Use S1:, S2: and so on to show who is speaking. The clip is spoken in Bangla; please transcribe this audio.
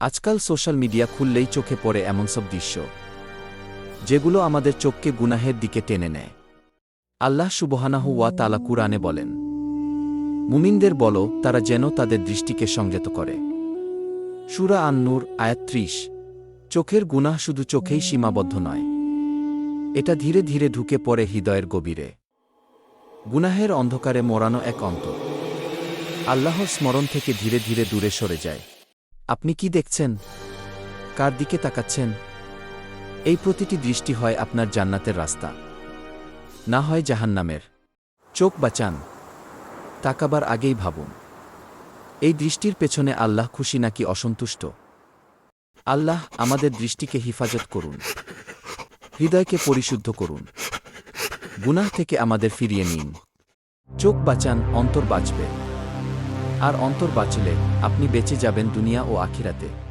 S1: আজকাল সোশ্যাল মিডিয়া খুললেই চোখে পড়ে এমন সব দৃশ্য, যেগুলো আমাদের চোখকে গুনাহের দিকে টেনে নেয়। আল্লাহ সুবহানাহু ওয়া তালা কুরআনে বলেন, মুমিনদের বলো, তারা যেন তাদের দৃষ্টিকে সংযত করে। সুরা আন্নুর, আয়াত ত্রিশ, চোখের গুনাহ শুধু চোখেই সীমাবদ্ধ নয়, এটা ধীরে ধীরে ঢুকে পড়ে হৃদয়ের গভীরে। গুনাহের অন্ধকারে মোড়ানো এক অন্ত আল্লাহর স্মরণ থেকে ধীরে ধীরে দূরে সরে যায়। আপনি কি দেখছেন? কার দিকে তাকাচ্ছেন? এই প্রতিটি দৃষ্টি হয় আপনার জান্নাতের রাস্তা। না হয় জাহান্নামের। চোখ বাঁচান। তাকাবার আগেই ভাবুন। এই দৃষ্টির পেছনে আল্লাহ খুশি নাকি অসন্তুষ্ট? আল্লাহ আমাদের দৃষ্টিকে হিফাজত করুন। হৃদয়কে পরিশুদ্ধ করুন। গুনাহ থেকে আমাদের ফিরিয়ে নিন। চোখ বাঁচান, অন্তর বাঁচবে। আর অন্তর বাঁচলে আপনি বেঁচে যাবেন দুনিয়া ও আখিরাতে।